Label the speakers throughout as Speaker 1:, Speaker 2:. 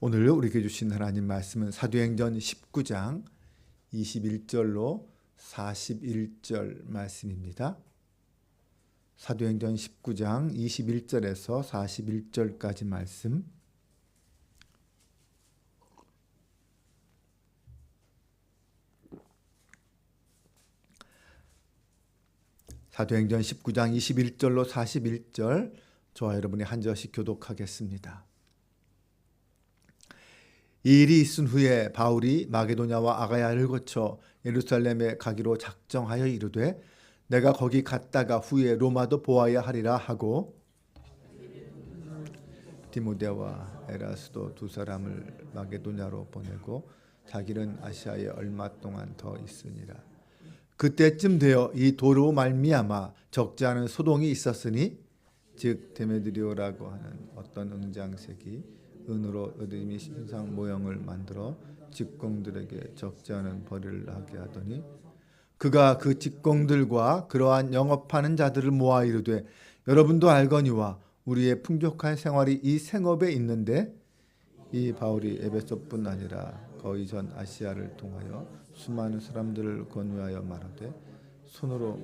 Speaker 1: 오늘 우리에게 주신 하나님 말씀은 사도행전 19장 21절로 41절 말씀입니다. 사도행전 19장 21절에서 41절까지 말씀. 사도행전 19장 21절로 41절 저와 여러분이 한 절씩 교독하겠습니다. 이 일이 있은 후에 바울이 마게도냐와 아가야를 거쳐 예루살렘에 가기로 작정하여 이르되 내가 거기 갔다가 후에 로마도 보아야 하리라 하고 디모데와 에라스도 두 사람을 마게도냐로 보내고 자기는 아시아에 얼마 동안 더 있으니라. 그때쯤 되어 이 도로 말미암아 적지 않은 소동이 있었으니 즉 데메드리오라고 하는 어떤 응장색이 은으로 어둠이 신상 모형을 만들어 직공들에게 적지 않은 벌을 하게 하더니 그가 그 직공들과 그러한 영업하는 자들을 모아 이르되 여러분도 알거니와 우리의 풍족한 생활이 이 생업에 있는데 이 바울이 에베소뿐 아니라 거의 전 아시아를 통하여 수많은 사람들을 권유하여 말하되 손으로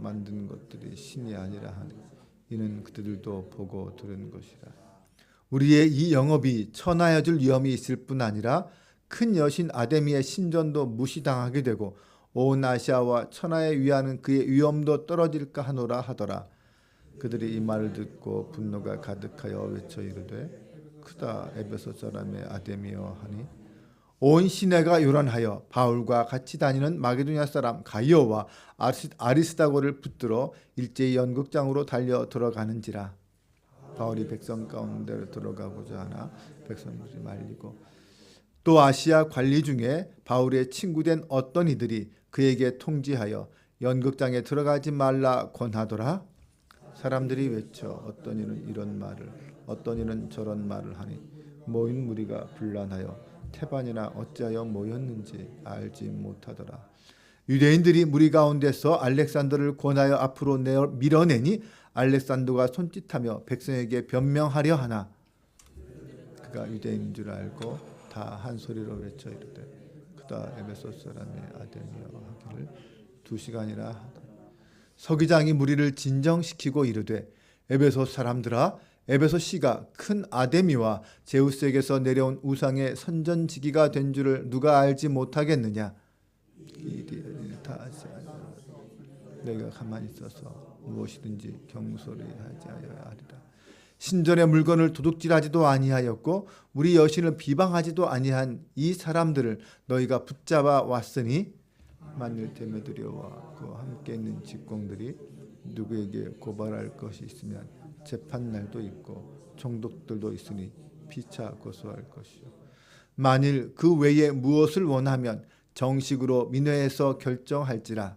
Speaker 1: 만든 것들이 신이 아니라 하니 이는 그들도 보고 들은 것이라 우리의 이 영업이 천하여 질 위험이 있을 뿐 아니라 큰 여신 아데미의 신전도 무시당하게 되고 온 아시아와 천하에 위하는 그의 위엄도 떨어질까 하노라 하더라. 그들이 이 말을 듣고 분노가 가득하여 외쳐 이르되 크다 에베소 사람의 아데미여 하니 온 시내가 요란하여 바울과 같이 다니는 마게도냐 사람 가이오와 아리스다고를 붙들어 일제히 연극장으로 달려 들어가는지라 바울이 백성 가운데 들어가고자 하나 백성들이 말리고 또 아시아 관리 중에 바울의 친구된 어떤 이들이 그에게 통지하여 연극장에 들어가지 말라 권하더라 사람들이 외쳐 어떤 이는 이런 말을 어떤 이는 저런 말을 하니 모인 무리가 분란하여 태반이나 어찌하여 모였는지 알지 못하더라. 유대인들이 무리 가운데서 알렉산더를 권하여 앞으로 내어 밀어내니 알렉산더가 손짓하며 백성에게 변명하려 하나 그가 유대인인 줄 알고 다 한 소리로 외쳐 이르되 그다 에베소 사람의 아데미여 하기를 두 시간이나 하다. 서기장이 무리를 진정시키고 이르되 에베소 사람들아 에베소 씨가 큰 아데미와 제우스에게서 내려온 우상의 선전지기가 된 줄을 누가 알지 못하겠느냐? 내가 가만히 있어서 무엇이든지 경솔히 하지 하리라. 신전의 물건을 도둑질하지도 아니하였고 우리 여신을 비방하지도 아니한 이 사람들을 너희가 붙잡아 왔으니 만일 데메드리오와 그 함께 있는 직공들이 누구에게 고발할 것이 있으면 재판 날도 있고 총독들도 있으니 피차 고소할 것이요. 만일 그 외에 무엇을 원하면 정식으로 민회에서 결정할지라.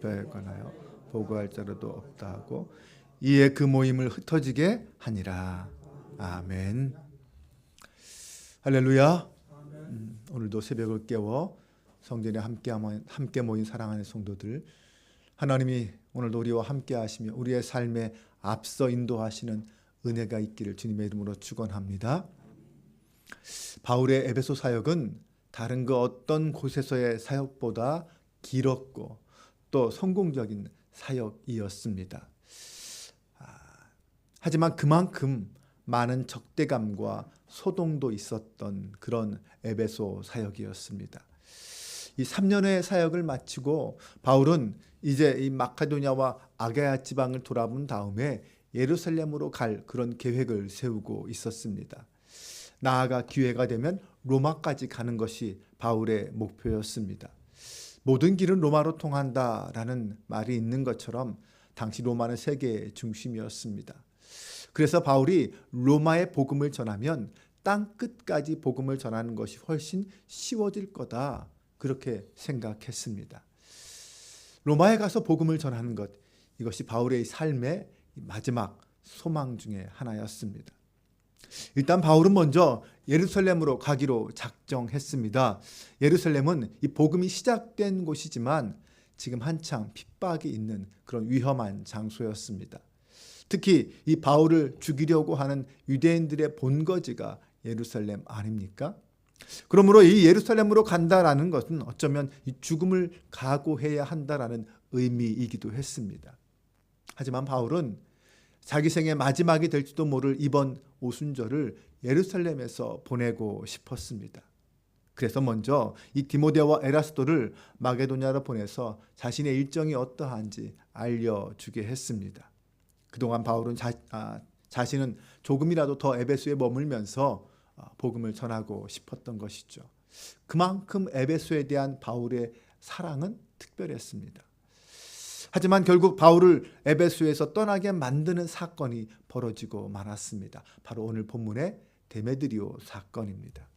Speaker 1: 집회에 관하여 보고할 자로도 없다 하고 이에 그 모임을 흩어지게 하니라. 아멘. 할렐루야. 음, 오늘도 새벽을 깨워 성전에 함께 함께 모인 사랑하는 성도들 하나님이 오늘도 우리와 함께 하시며 우리의 삶에 앞서 인도하시는 은혜가 있기를 주님의 이름으로 축원합니다. 바울의 에베소 사역은 다른 그 어떤 곳에서의 사역보다 길었고 또 성공적인 사역이었습니다. 아, 하지만 그만큼 많은 적대감과 소동도 있었던 그런 에베소 사역이었습니다. 이 3년의 사역을 마치고 바울은 이제 이 마카도냐와 아가야 지방을 돌아본 다음에 예루살렘으로 갈 그런 계획을 세우고 있었습니다. 나아가 기회가 되면 로마까지 가는 것이 바울의 목표였습니다. 모든 길은 로마로 통한다라는 말이 있는 것처럼 당시 로마는 세계의 중심이었습니다. 그래서 바울이 로마의 복음을 전하면 땅 끝까지 복음을 전하는 것이 훨씬 쉬워질 거다. 그렇게 생각했습니다. 로마에 가서 복음을 전하는 것 이것이 바울의 삶의 마지막 소망 중의 하나였습니다. 일단 바울은 먼저 예루살렘으로 가기로 작정했습니다. 예루살렘은 이 복음이 시작된 곳이지만 지금 한창 핍박이 있는 그런 위험한 장소였습니다. 특히 이 바울을 죽이려고 하는 유대인들의 본거지가 예루살렘 아닙니까? 그러므로 이 예루살렘으로 간다라는 것은 어쩌면 이 죽음을 각오해야 한다라는 의미이기도 했습니다. 하지만 바울은 자기 생의 마지막이 될지도 모를 이번 오순절을 예루살렘에서 보내고 싶었습니다. 그래서 먼저 이 디모데와 에라스도를 마게도냐로 보내서 자신의 일정이 어떠한지 알려주게 했습니다. 그동안 바울은 자, 아, 자신은 조금이라도 더 에베소에 머물면서 아, 복음을 전하고 싶었던 것이죠. 그만큼 에베소에 대한 바울의 사랑은 특별했습니다. 하지만 결국 바울을 에베소에서 떠나게 만드는 사건이 벌어지고 말았습니다. 바로 오늘 본문의 데메드리오 사건입니다.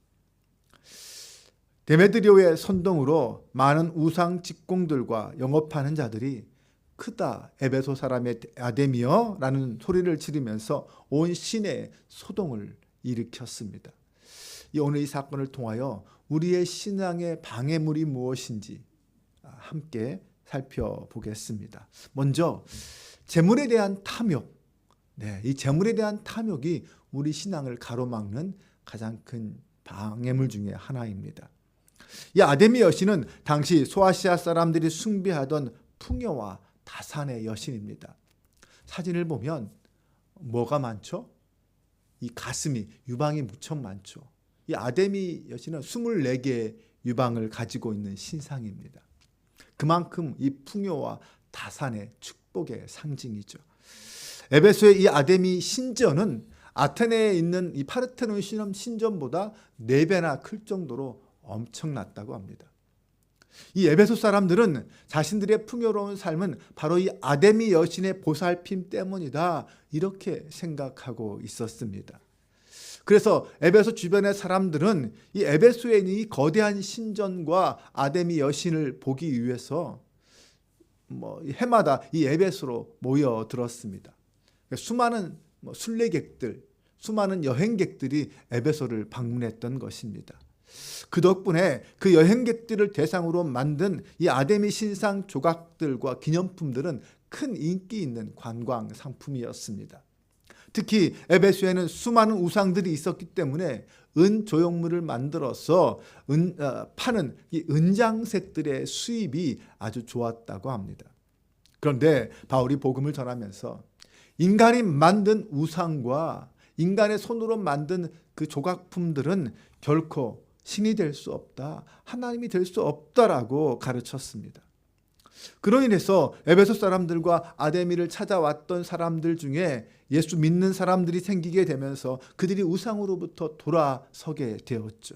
Speaker 1: 데메드리오의 선동으로 많은 우상 직공들과 영업하는 자들이 크다 에베소 사람의 아데미어라는 소리를 지르면서 온 시내에 소동을 일으켰습니다. 이 오늘 이 사건을 통하여 우리의 신앙의 방해물이 무엇인지 함께 살펴보겠습니다. 먼저 재물에 대한 탐욕. 네, 이 재물에 대한 탐욕이 우리 신앙을 가로막는 가장 큰 방해물 중에 하나입니다. 이 아데미 여신은 당시 소아시아 사람들이 숭배하던 풍요와 다산의 여신입니다. 사진을 보면 뭐가 많죠? 이 가슴이 유방이 무척 많죠. 이 아데미 여신은 24개의 유방을 가지고 있는 신상입니다. 그만큼 이 풍요와 다산의 축복의 상징이죠. 에베소의 이 아데미 신전은 아테네에 있는 이 파르테논 신전보다 4배나 클 정도로 엄청났다고 합니다. 이 에베소 사람들은 자신들의 풍요로운 삶은 바로 이 아데미 여신의 보살핌 때문이다. 이렇게 생각하고 있었습니다. 그래서 에베소 주변의 사람들은 이 에베소에 있는 이 거대한 신전과 아데미 여신을 보기 위해서 뭐 해마다 이 에베소로 모여들었습니다. 수많은 뭐 순례객들, 수많은 여행객들이 에베소를 방문했던 것입니다. 그 덕분에 그 여행객들을 대상으로 만든 이 아데미 신상 조각들과 기념품들은 큰 인기 있는 관광 상품이었습니다. 특히 에베소에는 수많은 우상들이 있었기 때문에 은 조형물을 만들어서 은, 어, 파는 이 은장색들의 수입이 아주 좋았다고 합니다. 그런데 바울이 복음을 전하면서 인간이 만든 우상과 인간의 손으로 만든 그 조각품들은 결코 신이 될 수 없다. 하나님이 될 수 없다라고 가르쳤습니다. 그로 인해서 에베소 사람들과 아데미를 찾아왔던 사람들 중에 예수 믿는 사람들이 생기게 되면서 그들이 우상으로부터 돌아서게 되었죠.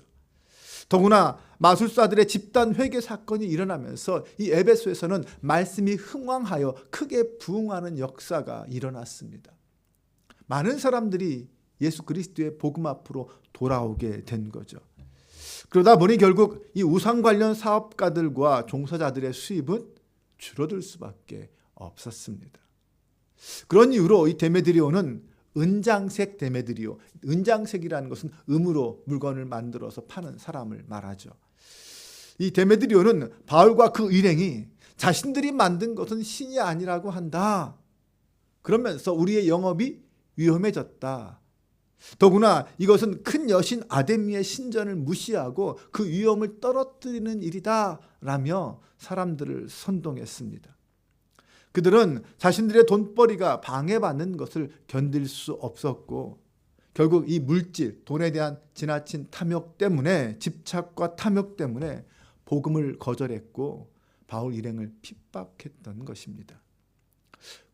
Speaker 1: 더구나 마술사들의 집단 회개 사건이 일어나면서 이 에베소에서는 말씀이 흥왕하여 크게 부흥하는 역사가 일어났습니다. 많은 사람들이 예수 그리스도의 복음 앞으로 돌아오게 된 거죠. 그러다 보니 결국 이 우상 관련 사업가들과 종사자들의 수입은 줄어들 수밖에 없었습니다. 그런 이유로 이 데메드리오는 은장색 데메드리오, 은장색이라는 것은 음으로 물건을 만들어서 파는 사람을 말하죠. 이 데메드리오는 바울과 그 일행이 자신들이 만든 것은 신이 아니라고 한다. 그러면서 우리의 영업이 위험해졌다. 더구나 이것은 큰 여신 아데미의 신전을 무시하고 그 위험을 떨어뜨리는 일이다 라며 사람들을 선동했습니다. 그들은 자신들의 돈벌이가 방해받는 것을 견딜 수 없었고 결국 이 물질, 돈에 대한 지나친 탐욕 때문에 집착과 탐욕 때문에 복음을 거절했고 바울 일행을 핍박했던 것입니다.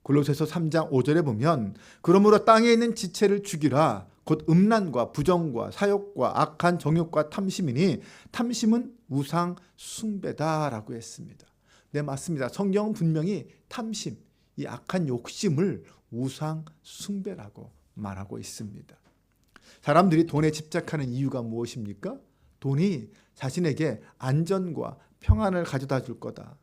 Speaker 1: 골로새서 3장 5절에 보면 그러므로 땅에 있는 지체를 죽이라 곧 음란과 부정과 사욕과 악한 정욕과 탐심이니 탐심은 우상 숭배다라고 했습니다. 네 맞습니다. 성경은 분명히 탐심, 이 악한 욕심을 우상 숭배라고 말하고 있습니다. 사람들이 돈에 집착하는 이유가 무엇입니까? 돈이 자신에게 안전과 평안을 가져다 줄 거다.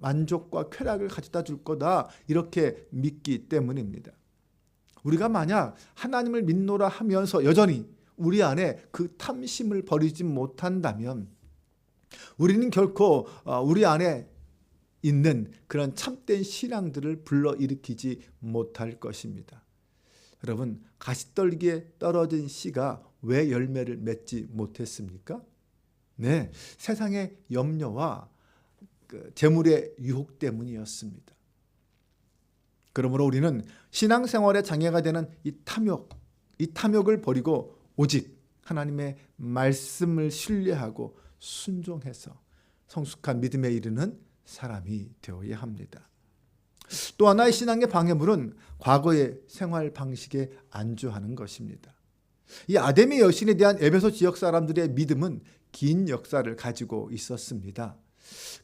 Speaker 1: 만족과 쾌락을 가져다 줄 거다. 이렇게 믿기 때문입니다. 우리가 만약 하나님을 믿노라 하면서 여전히 우리 안에 그 탐심을 버리지 못한다면 우리는 결코 어, 우리 안에 있는 그런 참된 신앙들을 불러일으키지 못할 것입니다. 여러분 가시떨기에 떨어진 씨가 왜 열매를 맺지 못했습니까? 네, 세상의 염려와 그 재물의 유혹 때문이었습니다. 그러므로 우리는 신앙생활에 장애가 되는 이 탐욕, 이 탐욕을 버리고 오직 하나님의 말씀을 신뢰하고 순종해서 성숙한 믿음에 이르는 사람이 되어야 합니다. 또 하나의 신앙의 방해물은 과거의 생활 방식에 안주하는 것입니다. 이 아데미 여신에 대한 에베소 지역 사람들의 믿음은 긴 역사를 가지고 있었습니다.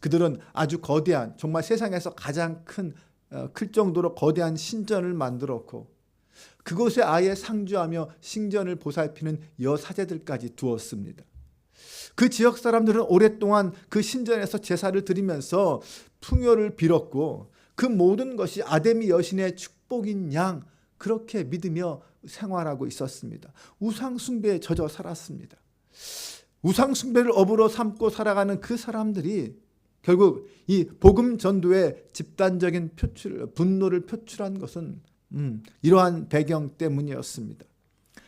Speaker 1: 그들은 아주 거대한 정말 세상에서 가장 큰 어, 클 정도로 거대한 신전을 만들었고 그곳에 아예 상주하며 신전을 보살피는 여사제들까지 두었습니다. 그 지역 사람들은 오랫동안 그 신전에서 제사를 드리면서 풍요를 빌었고 그 모든 것이 아데미 여신의 축복인 양 그렇게 믿으며 생활하고 있었습니다. 우상 숭배에 젖어 살았습니다. 우상 숭배를 업으로 삼고 살아가는 그 사람들이 결국 이 복음 전도의 집단적인 표출 분노를 표출한 것은 음, 이러한 배경 때문이었습니다.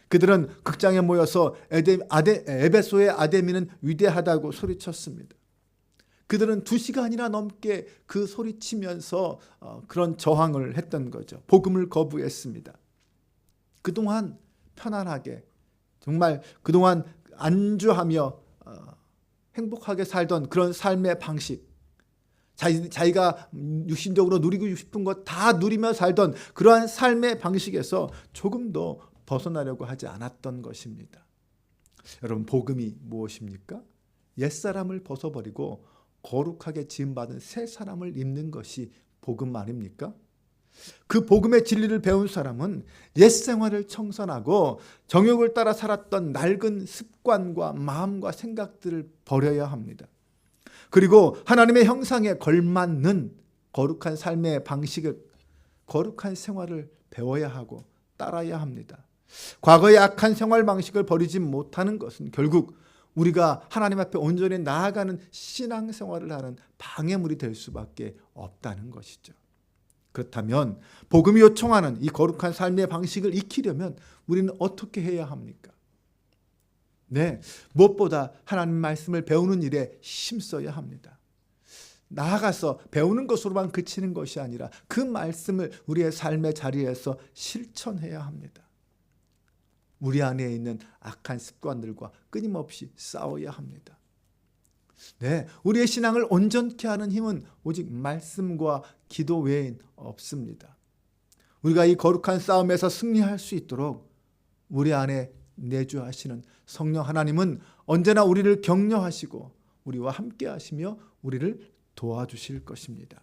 Speaker 1: 그들은 극장에 모여서 에데, 아데, 에베소의 아데미는 위대하다고 소리쳤습니다. 그들은 두 시간이나 넘게 그 소리치면서 어, 그런 저항을 했던 거죠. 복음을 거부했습니다. 그동안 편안하게 정말 그동안 안주하며 어, 행복하게 살던 그런 삶의 방식 자기, 자기가 육신적으로 누리고 싶은 것 다 누리며 살던 그러한 삶의 방식에서 조금도 벗어나려고 하지 않았던 것입니다. 여러분 복음이 무엇입니까? 옛사람을 벗어버리고 거룩하게 지음받은 새 사람을 입는 것이 복음 아닙니까? 그 복음의 진리를 배운 사람은 옛 생활을 청산하고 정욕을 따라 살았던 낡은 습관과 마음과 생각들을 버려야 합니다. 그리고 하나님의 형상에 걸맞는 거룩한 삶의 방식을 거룩한 생활을 배워야 하고 따라야 합니다. 과거의 악한 생활 방식을 버리지 못하는 것은 결국 우리가 하나님 앞에 온전히 나아가는 신앙 생활을 하는 방해물이 될 수밖에 없다는 것이죠. 그렇다면 복음이 요청하는 이 거룩한 삶의 방식을 익히려면 우리는 어떻게 해야 합니까? 네, 무엇보다 하나님 말씀을 배우는 일에 힘써야 합니다. 나아가서 배우는 것으로만 그치는 것이 아니라 그 말씀을 우리의 삶의 자리에서 실천해야 합니다. 우리 안에 있는 악한 습관들과 끊임없이 싸워야 합니다. 네, 우리의 신앙을 온전케 하는 힘은 오직 말씀과 기도 외엔 없습니다. 우리가 이 거룩한 싸움에서 승리할 수 있도록 우리 안에 내주하시는 성령 하나님은 언제나 우리를 격려하시고 우리와 함께 하시며 우리를 도와주실 것입니다.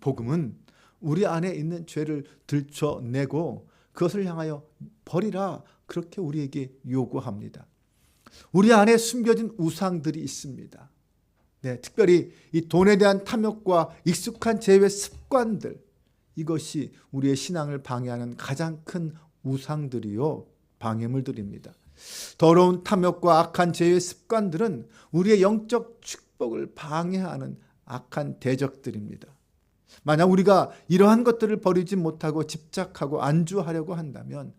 Speaker 1: 복음은 우리 안에 있는 죄를 들춰내고 그것을 향하여 버리라 그렇게 우리에게 요구합니다. 우리 안에 숨겨진 우상들이 있습니다. 네, 특별히 이 돈에 대한 탐욕과 익숙한 제외 습관들 이것이 우리의 신앙을 방해하는 가장 큰 우상들이요 방해물들입니다. 더러운 탐욕과 악한 제외 습관들은 우리의 영적 축복을 방해하는 악한 대적들입니다. 만약 우리가 이러한 것들을 버리지 못하고 집착하고 안주하려고 한다면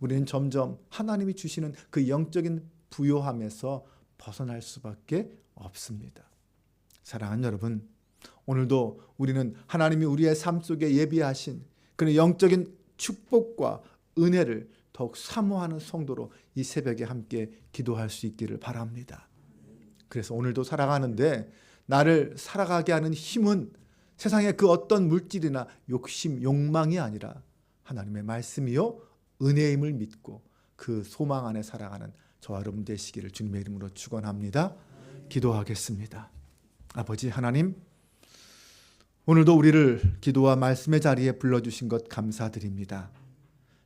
Speaker 1: 우리는 점점 하나님이 주시는 그 영적인 부요함에서 벗어날 수밖에 없습니다. 사랑하는 여러분, 오늘도 우리는 하나님이 우리의 삶 속에 예비하신 그런 영적인 축복과 은혜를 더욱 사모하는 성도로 이 새벽에 함께 기도할 수 있기를 바랍니다. 그래서 오늘도 살아가는데 나를 살아가게 하는 힘은 세상의 그 어떤 물질이나 욕심, 욕망이 아니라 하나님의 말씀이요 은혜임을 믿고 그 소망 안에 살아가는 저와 여러분 되시기를 주님의 이름으로 축원합니다. 기도하겠습니다. 아버지 하나님 오늘도 우리를 기도와 말씀의 자리에 불러 주신 것 감사드립니다.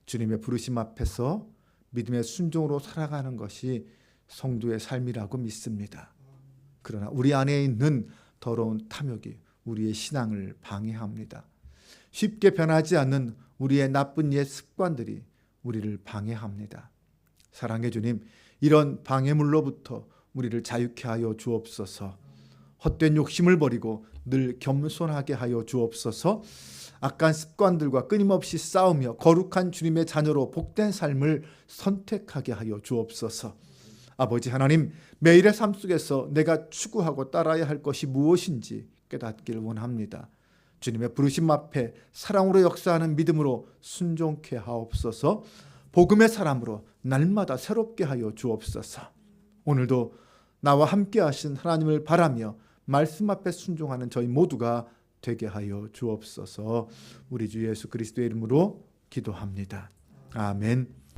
Speaker 1: 주님의 부르심 앞에서 믿음의 순종으로 살아가는 것이 성도의 삶이라고 믿습니다. 그러나 우리 안에 있는 더러운 탐욕이 우리의 신앙을 방해합니다. 쉽게 변하지 않는 우리의 나쁜 옛 습관들이 우리를 방해합니다. 사랑해 주님, 이런 방해물로부터 우리를 자유케 하여 주옵소서. 헛된 욕심을 버리고 늘 겸손하게 하여 주옵소서. 악한 습관들과 끊임없이 싸우며 거룩한 주님의 자녀로 복된 삶을 선택하게 하여 주옵소서. 아버지 하나님, 매일의 삶 속에서 내가 추구하고 따라야 할 것이 무엇인지 깨닫기를 원합니다. 주님의 부르심 앞에 사랑으로 역사하는 믿음으로 순종케 하옵소서. 복음의 사람으로 날마다 새롭게 하여 주옵소서. 오늘도 나와 함께 하신 하나님을 바라며 말씀 앞에 순종하는 저희 모두가 되게 하여 주옵소서. 우리 주 예수 그리스도의 이름으로 기도합니다. 아멘.